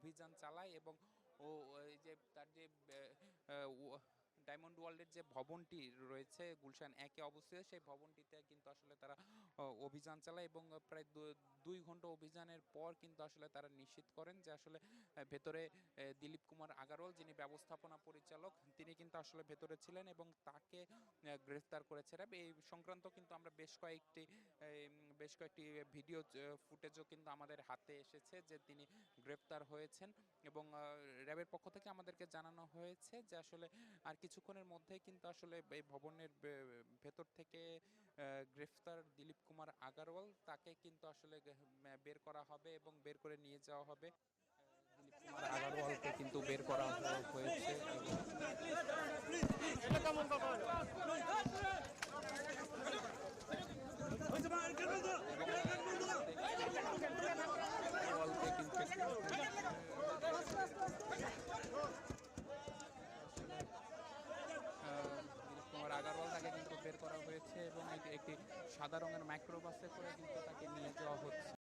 অভিযান চালায় এবং ও যে তার যে ডায়মন্ড ওয়ার্ল্ডের যে ভবনটি রয়েছে গুলশান একে অবস্থিত, সেই ভবনটিতে কিন্তু আসলে তারা অভিযান চালায় এবং প্রায় দুই ঘণ্টা অভিযানের পর কিন্তু আসলে তারা নিশ্চিত করেন যে আসলে ভেতরে দিলীপ কুমার আগারওয়াল যিনি ব্যবস্থাপনা পরিচালক, তিনি কিন্তু আসলে ভেতরে ছিলেন এবং তাকে গ্রেফতার করেছে। র্যাব, এই সংক্রান্ত কিন্তু আমরা বেশ কয়েকটি বেশ কয়েকটি ভিডিও ফুটেজও কিন্তু আমাদের হাতে এসেছে যে তিনি গ্রেফতার হয়েছেন এবং র্যাবের পক্ষ থেকে আমাদেরকে জানানো হয়েছে যে আসলে আর কিছুক্ষণের মধ্যেই কিন্তু আসলে এই ভবনের ভেতর থেকে গ্রেফতার দিলীপ কুমার আগারওয়াল তাকে কিন্তু আসলে বের করা হবে এবং বের করে নিয়ে যাওয়া হবে। আহ, দিলীপ কুমার আগারওয়ালকে কিন্তু বের করা হয়েছে। কিন্তু আহ, দিলীপ কুমার আগারওয়াল তাকে হয়েছে এবং একটি সাদা রঙের মাইক্রোবাসে করে কিন্তু তাকে নিয়ে যাওয়া হচ্ছে।